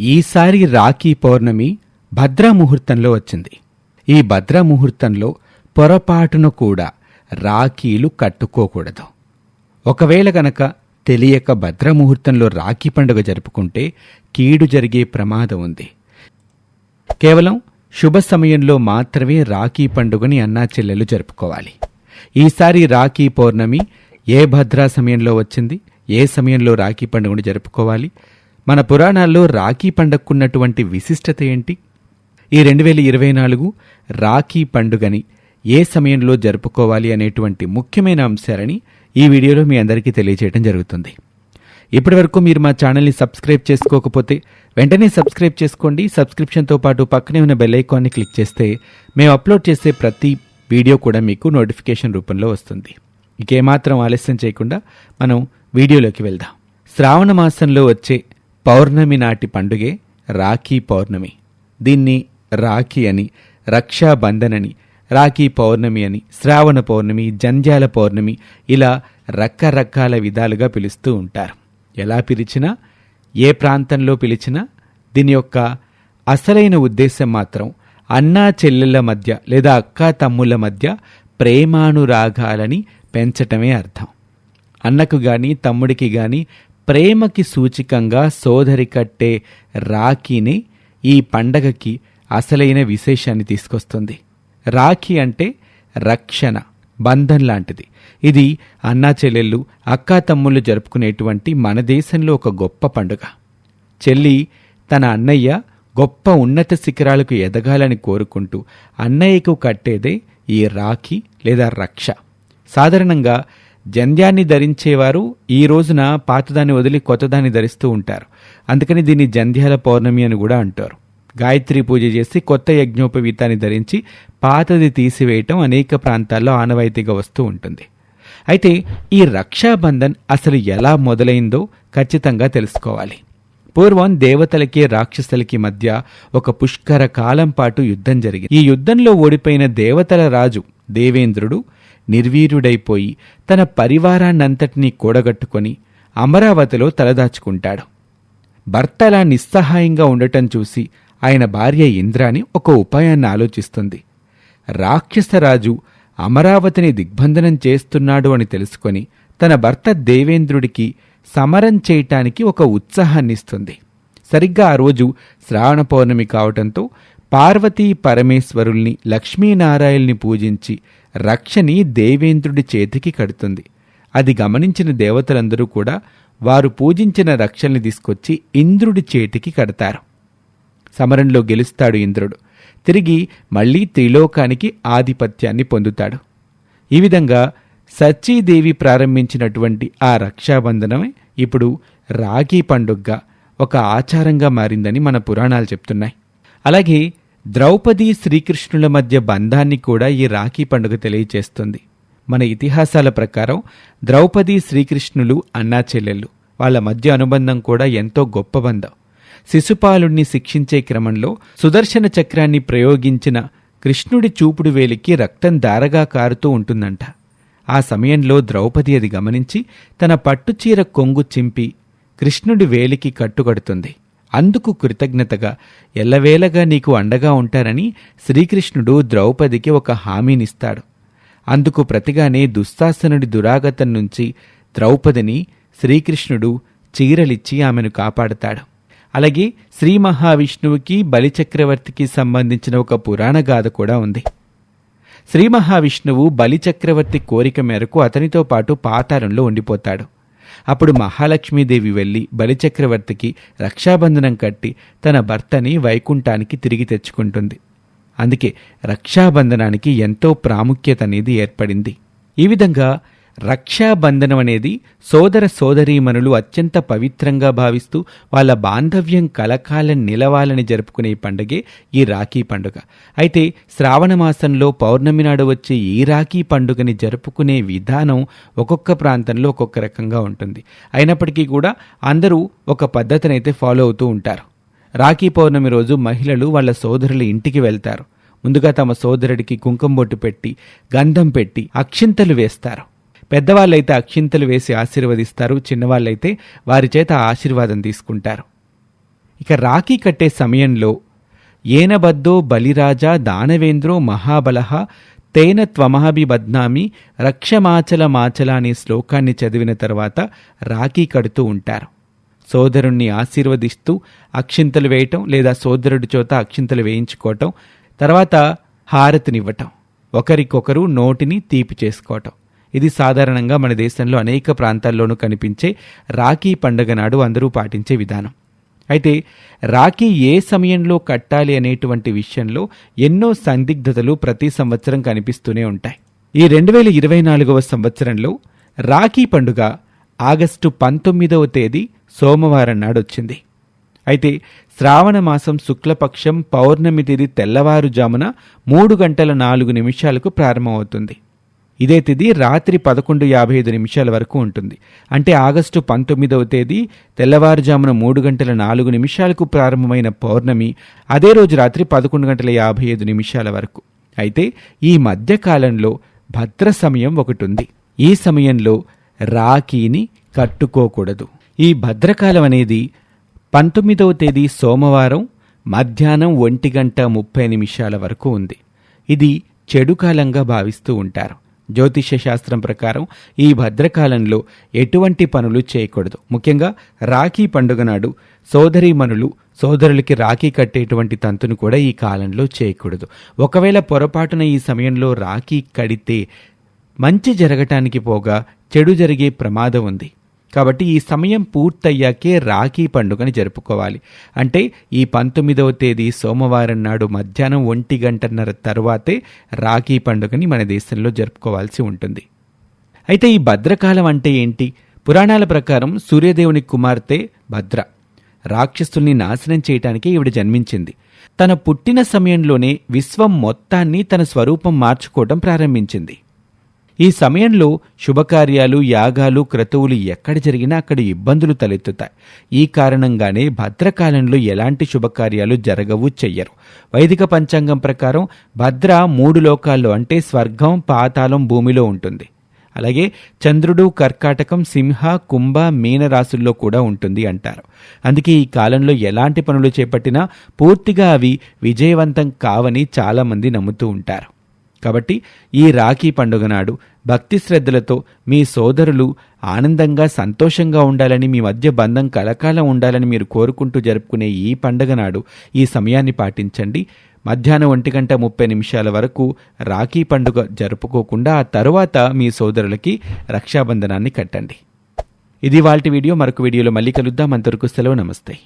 ఈసారి రాఖీ పౌర్ణమి భద్రాముహూర్తంలో వచ్చింది. ఈ భద్రాముహూర్తంలో పొరపాటును కూడా రాఖీలు కట్టుకోకూడదు. ఒకవేళ గనక తెలియక భద్ర ముహూర్తంలో రాఖీ పండుగ జరుపుకుంటే కీడు జరిగే ప్రమాదం ఉంది. కేవలం శుభ సమయంలో మాత్రమే రాఖీ పండుగని అన్నా చెల్లెలు జరుపుకోవాలి. ఈసారి రాఖీ పౌర్ణమి ఏ భద్రా సమయంలో వచ్చింది? ఏ సమయంలో రాఖీ పండుగను జరుపుకోవాలి? మన పురాణాల్లో రాఖీ పండుగకున్నటువంటి విశిష్టత ఏంటి? ఈ రెండు వేల ఇరవై నాలుగు రాఖీ పండుగని ఏ సమయంలో జరుపుకోవాలి అనేటువంటి ముఖ్యమైన అంశాలని ఈ వీడియోలో మీ అందరికీ తెలియజేయడం జరుగుతుంది. ఇప్పటివరకు మీరు మా ఛానల్ని సబ్స్క్రైబ్ చేసుకోకపోతే వెంటనే సబ్స్క్రైబ్ చేసుకోండి. సబ్స్క్రిప్షన్తో పాటు పక్కనే ఉన్న బెల్ ఐకాన్ని క్లిక్ చేస్తే మేము అప్లోడ్ చేసే ప్రతి వీడియో కూడా మీకు నోటిఫికేషన్ రూపంలో వస్తుంది. ఇకేమాత్రం ఆలస్యం చేయకుండా మనం వీడియోలోకి వెళ్దాం. శ్రావణ మాసంలో వచ్చే పౌర్ణమి నాటి పండుగే రాఖీ పౌర్ణమి. దీన్ని రాఖీ అని రక్షాబంధన్ అని రాఖీ పౌర్ణమి అని శ్రావణ పౌర్ణమి జంధ్యాల పౌర్ణమి ఇలా రకరకాల విధాలుగా పిలుస్తూ ఉంటారు. ఎలా పిలిచినా ఏ ప్రాంతంలో పిలిచినా దీని యొక్క అసలైన ఉద్దేశం మాత్రం అన్నా చెల్లెళ్ళ మధ్య లేదా అక్కా తమ్ముళ్ళ మధ్య ప్రేమానురాగాలని పెంచటమే అర్థం. అన్నకు గాని తమ్ముడికి గాని ప్రేమకి సూచికంగా సోదరి కట్టే రాఖీని ఈ పండగకి అసలైన విశేషాన్ని తీసుకొస్తుంది. రాఖీ అంటే రక్షణ బంధం లాంటిది. ఇది అన్నా చెల్లెళ్ళు అక్కా తమ్ముళ్ళు జరుపుకునేటువంటి మన దేశంలో ఒక గొప్ప పండుగ. చెల్లి తన అన్నయ్య గొప్ప ఉన్నత శిఖరాలకు ఎదగాలని కోరుకుంటూ అన్నయ్యకు కట్టేదే ఈ రాఖీ లేదా రక్ష. సాధారణంగా జంధ్యాన్ని ధరించేవారు ఈ రోజున పాతదాన్ని వదిలి కొత్తదాన్ని ధరిస్తూ ఉంటారు. అందుకని దీన్ని జంధ్యాల పౌర్ణమి అని కూడా అంటారు. గాయత్రి పూజ చేసి కొత్త యజ్ఞోపవీతాన్ని ధరించి పాతది తీసివేయటం అనేక ప్రాంతాల్లో ఆనవాయితీగా వస్తూ ఉంటుంది. అయితే ఈ రక్షాబంధన్ అసలు ఎలా మొదలైందో ఖచ్చితంగా తెలుసుకోవాలి. పూర్వం దేవతలకి రాక్షసులకి మధ్య ఒక పుష్కర కాలం పాటు యుద్ధం జరిగింది. ఈ యుద్ధంలో ఓడిపోయిన దేవతల రాజు దేవేంద్రుడు నిర్వీర్యుడైపోయి తన పరివారాన్నంతటినీ కూడగట్టుకొని అమరావతిలో తలదాచుకుంటాడు. భర్తలా నిస్సహాయంగా ఉండటం చూసి ఆయన భార్య ఇంద్రాని ఒక ఉపాయాన్ని ఆలోచిస్తుంది. రాక్షసరాజు అమరావతిని దిగ్బంధనం చేస్తున్నాడు అని తెలుసుకొని తన భర్త దేవేంద్రుడికి సమరం చేయటానికి ఒక ఉత్సాహాన్నిస్తుంది. సరిగ్గా ఆ రోజు శ్రావణ పౌర్ణమి కావటంతో పార్వతీ పరమేశ్వరుల్ని లక్ష్మీనారాయల్ని పూజించి రక్షని దేవేంద్రుడి చేతికి కడుతుంది. అది గమనించిన దేవతలందరూ కూడా వారు పూజించిన రక్షల్ని తీసుకొచ్చి ఇంద్రుడి చేతికి కడతారు. సమరంలో గెలుస్తాడు ఇంద్రుడు. తిరిగి మళ్ళీ త్రిలోకానికి ఆధిపత్యాన్ని పొందుతాడు. ఈ విధంగా సచీదేవి ప్రారంభించినటువంటి ఆ రక్షాబంధనమే ఇప్పుడు రాఖీ పండుగగా ఒక ఆచారంగా మారిందని మన పురాణాలు చెప్తున్నాయి. అలాగే ద్రౌపది శ్రీకృష్ణుల మధ్య బంధాన్ని కూడా ఈ రాఖీ పండుగ తెలియచేస్తుంది. మన ఇతిహాసాల ప్రకారం ద్రౌపది శ్రీకృష్ణులు అన్నా చెల్లెళ్ళు. వాళ్ళ మధ్య అనుబంధం కూడా ఎంతో గొప్ప బంధం. శిశుపాలుణ్ణి శిక్షించే క్రమంలో సుదర్శన చక్రాన్ని ప్రయోగించిన కృష్ణుడి చూపుడు వేలికి రక్తం దారగా కారుతూ ఉంటుందంట. ఆ సమయంలో ద్రౌపది అది గమనించి తన పట్టుచీర కొంగు చింపి కృష్ణుడి వేలికి కట్టుకడుతుంది. అందుకు కృతజ్ఞతగా ఎల్లవేళగా నీకు అండగా ఉంటారని శ్రీకృష్ణుడు ద్రౌపదికి ఒక హామీనిస్తాడు. అందుకు ప్రతిగానే దుస్సాసనుడి దురాగతం నుంచి ద్రౌపదిని శ్రీకృష్ణుడు చీరలిచ్చి ఆమెను కాపాడతాడు. అలాగే శ్రీ మహావిష్ణువుకి బలిచక్రవర్తికి సంబంధించిన ఒక పురాణ గాథ కూడా ఉంది. శ్రీ మహావిష్ణువు బలిచక్రవర్తి కోరిక మేరకు అతనితో పాటు పాతారంలో ఉండిపోతాడు. అప్పుడు మహాలక్ష్మీదేవి వెళ్ళి బలిచక్రవర్తికి రక్షాబంధనం కట్టి తన భర్తని వైకుంఠానికి తిరిగి తెచ్చుకుంటుంది. అందుకే రక్షాబంధనానికి ఎంతో ప్రాముఖ్యత అనేది ఏర్పడింది. ఈ విధంగా రక్షాబంధనం అనేది సోదర సోదరీమణులు అత్యంత పవిత్రంగా భావిస్తూ వాళ్ళ బాంధవ్యం కలకాలం నిలవాలని జరుపుకునే పండుగే ఈ రాఖీ పండుగ. అయితే శ్రావణ మాసంలో పౌర్ణమి నాడు వచ్చే ఈ రాఖీ పండుగని జరుపుకునే విధానం ఒక్కొక్క ప్రాంతంలో ఒక్కొక్క రకంగా ఉంటుంది. అయినప్పటికీ కూడా అందరూ ఒక పద్ధతినైతే ఫాలో అవుతూ ఉంటారు. రాఖీ పౌర్ణమి రోజు మహిళలు వాళ్ళ సోదరుల ఇంటికి వెళ్తారు. ముందుగా తమ సోదరుడికి కుంకుమ బొట్టు పెట్టి గంధం పెట్టి అక్షింతలు వేస్తారు. పెద్దవాళ్ళైతే అక్షింతలు వేసి ఆశీర్వదిస్తారు చిన్నవాళ్ళైతే వారి చేత ఆశీర్వాదం తీసుకుంటారు. ఇక రాఖీ కట్టే సమయంలో ఏనబద్దో బలిరాజా దానవేంద్రో మహాబలహ తేన త్వమహబి బద్నామి రక్షమాచల మాచల అనే శ్లోకాన్ని చదివిన తర్వాత రాఖీ కడుతూ ఉంటారు. సోదరుణ్ణి ఆశీర్వదిస్తూ అక్షింతలు వేయటం లేదా సోదరుడి చోత అక్షింతలు వేయించుకోవటం తర్వాత హారతినివ్వటం ఒకరికొకరు నోటిని తీపి చేసుకోవటం. ఇది సాధారణంగా మన దేశంలో అనేక ప్రాంతాల్లోనూ కనిపించే రాఖీ పండుగ నాడు అందరూ పాటించే విధానం. అయితే రాఖీ ఏ సమయంలో కట్టాలి అనేటువంటి విషయంలో ఎన్నో సందిగ్ధతలు ప్రతి సంవత్సరం కనిపిస్తూనే ఉంటాయి. ఈ రెండు వేల ఇరవై నాలుగవ సంవత్సరంలో రాఖీ పండుగ ఆగస్టు పంతొమ్మిదవ తేదీ సోమవారం నాడు వచ్చింది అయితే శ్రావణ మాసం శుక్లపక్షం పౌర్ణమి తేదీ తెల్లవారుజామున మూడు గంటల నాలుగు నిమిషాలకు ప్రారంభమవుతుంది. ఇదే తేదీ రాత్రి పదకొండు యాభై ఐదు నిమిషాల వరకు ఉంటుంది. అంటే ఆగస్టు పంతొమ్మిదవ తేదీ తెల్లవారుజామున మూడు గంటల నాలుగు నిమిషాలకు ప్రారంభమైన పౌర్ణమి అదే రోజు రాత్రి పదకొండు గంటల యాభై ఐదు నిమిషాల వరకు. అయితే ఈ మధ్యకాలంలో భద్ర సమయం ఒకటి ఉంది ఈ సమయంలో రాఖీని కట్టుకోకూడదు. ఈ భద్రకాలం అనేది పంతొమ్మిదవ తేదీ సోమవారం మధ్యాహ్నం ఒంటి గంట ముప్పై నిమిషాల వరకు ఉంది. ఇది చెడు కాలంగా భావిస్తూ ఉంటారు. జ్యోతిష్య శాస్త్రం ప్రకారం ఈ భద్రకాలంలో ఎటువంటి పనులు చేయకూడదు. ముఖ్యంగా రాఖీ పండుగ నాడు సోదరీమణులు సోదరులకి రాఖీ కట్టేటువంటి తంతును కూడా ఈ కాలంలో చేయకూడదు. ఒకవేళ పొరపాటున ఈ సమయంలో రాఖీ కడితే మంచి జరగటానికి పోగా చెడు జరిగే ప్రమాదం ఉంది. కాబట్టి ఈ సమయం పూర్తయ్యాకే రాఖీ పండుగని జరుపుకోవాలి. అంటే ఈ పంతొమ్మిదవ తేదీ సోమవారం నాడు మధ్యాహ్నం ఒంటి గంటన్నర తర్వాతే రాఖీ పండుగని మన దేశంలో జరుపుకోవాల్సి ఉంటుంది. అయితే ఈ భద్రకాలం అంటే ఏంటి? పురాణాల ప్రకారం సూర్యదేవుని కుమార్తె భద్ర. రాక్షసుల్ని నాశనం చేయటానికి ఈవిడ జన్మించింది. తన పుట్టిన సమయంలోనే విశ్వం మొత్తాన్ని తన స్వరూపం మార్చుకోవడం ప్రారంభించింది. ఈ సమయంలో శుభకార్యాలు యాగాలు క్రతువులు ఎక్కడ జరిగినా అక్కడ ఇబ్బందులు తలెత్తుతాయి. ఈ కారణంగానే భద్రకాలంలో ఎలాంటి శుభకార్యాలు జరగవు చెయ్యరు. వైదిక పంచాంగం ప్రకారం భద్ర మూడు లోకాల్లో అంటే స్వర్గం పాతాళం భూమిలో ఉంటుంది. అలాగే చంద్రుడు కర్కాటకం సింహ కుంభ మీన రాసుల్లో కూడా ఉంటుంది అంటారు. అందుకే ఈ కాలంలో ఎలాంటి పనులు చేపట్టినా పూర్తిగా అవి విజయవంతం కావని చాలామంది నమ్ముతూ ఉంటారు. కాబట్టి ఈ రాఖీ పండుగ నాడు భక్తి శ్రద్ధలతో మీ సోదరులు ఆనందంగా సంతోషంగా ఉండాలని మీ మధ్య బంధం కలకాలం ఉండాలని మీరు కోరుకుంటూ జరుపుకునే ఈ పండుగ నాడు ఈ సమయాన్ని పాటించండి. మధ్యాహ్నం ఒంటి గంట ముప్పై నిమిషాల వరకు రాఖీ పండుగ జరుపుకోకుండా ఆ తరువాత మీ సోదరులకి రక్షాబంధనాన్ని కట్టండి. ఇది వాళ్ళ వీడియో. మరొక వీడియోలో మళ్ళీ కలుద్దాం. అంతవరకు సెలవు. నమస్తే.